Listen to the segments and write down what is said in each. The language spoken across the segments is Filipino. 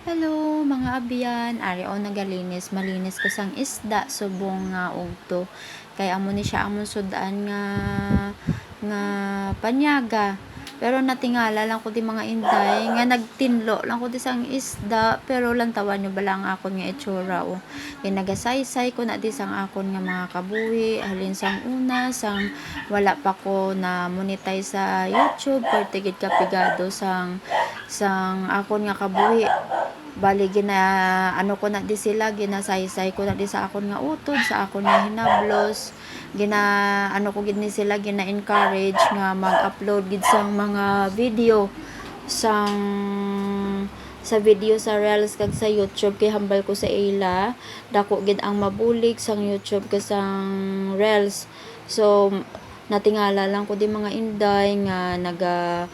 Hello mga abyan, ari o nagalinis, malinis ko sang isda subong nga ugto. Kay amo ni siya amon sudan nga nga panyaga. Pero natingala lang ko di mga inday nga nagtinlo lang ko di sang isda pero lantawan nyo bala ang akon nga itsura o. Kay nagasaysay ko na di sang akon nga mga kabuhi halin sang una sang wala pa ko na monetize sa YouTube pertigid kapigado sang sang akon nga kabuhi bali gina ano ko na di sila ginasaysay ko na di sa akon nga utod sa akon nga hinablos. Gina ano ko gid ni sila gina encourage nga mag-upload gid sang mga video. Sang sa video sa Reels kag sa YouTube kay hambal ko sa ila. Dako gid ang mabulig sang YouTube kag sang Reels. So natingala lang ko di mga inday nga naga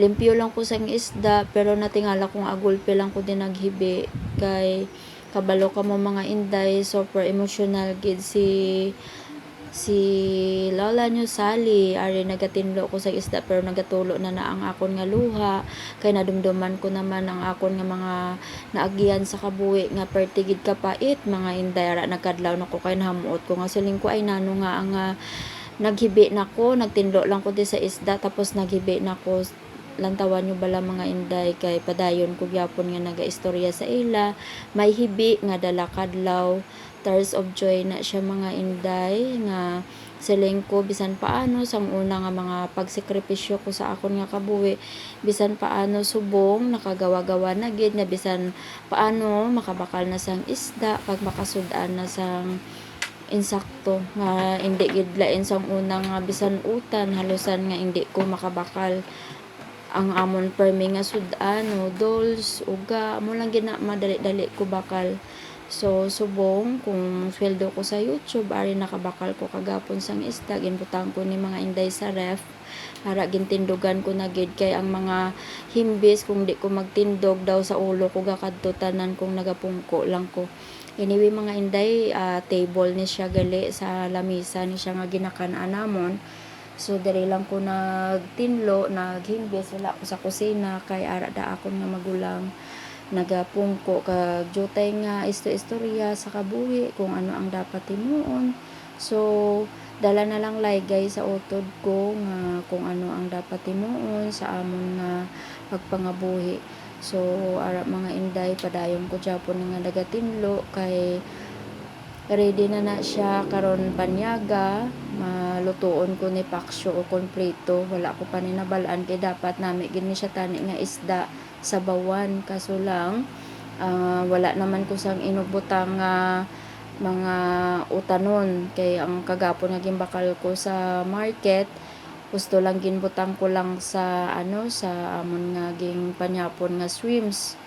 limpyo lang ko sang isda pero natingala kong agulpe lang ko din naghibi. Kay kabalo ka mo mga inday super emotional gid si si lola nyo Sally. Ari nagatinlo ko sa isda pero nagatulo na na ang akon nga luha. Kay nadumduman ko naman ang akon nga mga naagian sa kabuhi nga pertigid kapait mga inday. Ara nagkadlaw na ko kay nahamuot ko nga siling ko ay nano nga ang ah, naghibi na ko nagtinlo lang ko di sa isda tapos naghibi na ko lantawan nyo bala mga inday kay padayon ko gyapon nga nagaistorya sa ila. May hibi nga dala kadlaw. Tears of joy na siya mga inday nga siling ko bisan paano? Sang una nga mga pagsekripisyo ko sa akon nga kabuhi. Bisan paano? Subong nakagawa-gawa na gid nga bisan paano makabakal na sang isda kag makasud-an na sang insakto. Nga hindi gid lain sang una nga bisan utan halusan nga hindi ko makabakal ang amon permi nga sudan noodles uga. Amo lang gina madali-dali ko bakal. So subong kung sweldo ko sa YouTube ari nakabakal ko kagapon sang isda. Ginbutang ko ni mga inday sa ref. Para gintindugan ko na gid kay ang mga himbis kung di ko magtindog daw sa ulo ko gakadto tanan kung nagapungko lang ko. Anyway mga inday ah, table ni siya gali sa lamisa ni siya nga ginakan-an namon So, diri lang ko nagtinlo, naghimbis, wala ko sa kusina, kay ara da akon nga magulang nagapungko kag jutay nga isto-istorya sa kabuhi kung ano ang dapat timuon. So, dala na lang laygay sa utod ko nga kung ano ang dapat timuon sa amon nga pagpangabuhi. So, ara mga inday padayon ko gyapon nga nagatinlo kay ready na na siya karon panyaga. Malutuon ko ni paksyo o kompleto. Wala ko pa ni nabalaan kay dapat nami gini siya tani nga isda sa bawan. Kaso lang ah, wala naman ko sang inubutang nga mga utanon. Kay ang kagapon nga gimbakal ko sa market gusto lang ginbutang ko lang sa ano sa amon nga ging panyapon nga swims.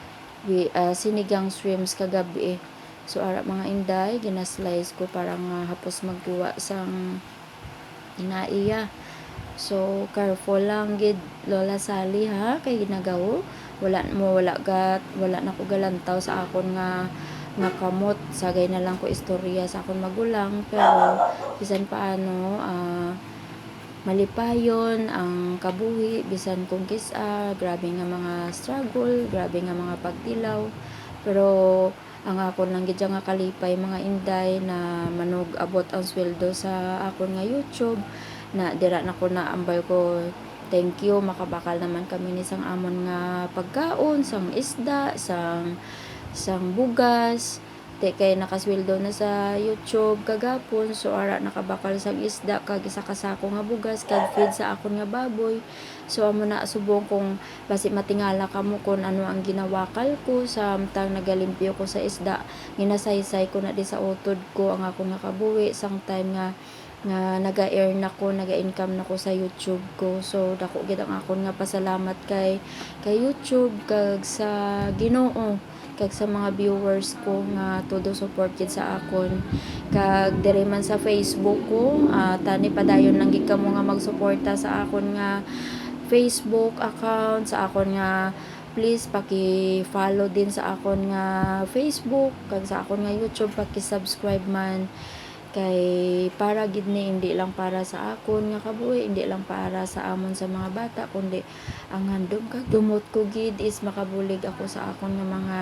Wi- ah, sinigang swims kagabi. eh. So ara mga inday ginaslice ko para nga hapos magduwa sang inaiya. So careful lang gid Lola Sally ha? Kay ginagawo wala mo wala gat wala na ko galantaw sa akon nga nga kamot sagay na lang ko istorya sa akon magulang pero bisan paano ah malipayon ang kabuhi bisan kung kisa grabe nga mga struggle grabe nga mga pagtilaw. Pero ang akon lang gid nga kalipay mga inday na manog abot ang sweldo sa akon nga YouTube na dira na ko na ambal ko thank you makabakal naman kami ni sang amon nga pagkaon sang isda sang sang bugas te kay nakasweldo na sa YouTube kagapon so ara nakabakal sang isda kag isa ka sako nga bugas kag feed sa akon nga baboy. So amo na subong kung basi matingala kamo kung ano ang ginawakal ko samtang nagalimpyo ko sa isda. Ginasaysay ko na di sa utod ko ang ako nga kabuhi sang time nga nga naga-earn ako, naga-income nako sa YouTube ko. So dako gid ang akon nga pasalamat kay kay YouTube kag sa Ginoo kag sa mga viewers ko nga todo support gid sa akon kag diri man sa Facebook ko ah, tani padayon lang gid kamo nga magsuporta sa akon nga Facebook account sa akon nga please paki-follow din sa akon nga Facebook kag sa akon nga YouTube paki-subscribe man kay para gid ni hindi lang para sa akon nga kabuhi hindi lang para sa amon sa mga bata kundi ang handom kag dumot ko gid is makabulig ako sa akon nga mga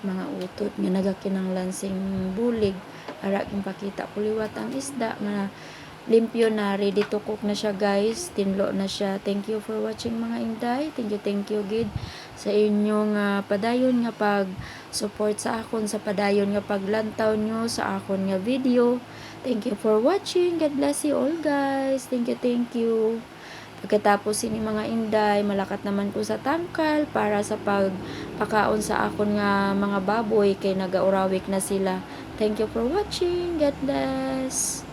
mga utot nga nagakinanglan sing bulig. Ara kung pakita ko ang isda nga limpyo na ready to cook na siya guys. Tinlo na siya. Thank you for watching mga inday. Thank you thank you gid sa inyong ah, padayon nga pag support sa akon sa padayon nga paglantaw nyo sa akon nga video. Thank you for watching. God bless you all guys. Thank you thank you. Pagkatapos ini mga inday, malakat naman ko sa tangkal para sa pagpakaon sa akon nga mga baboy kay nagaurawik na sila. Thank you for watching. God bless.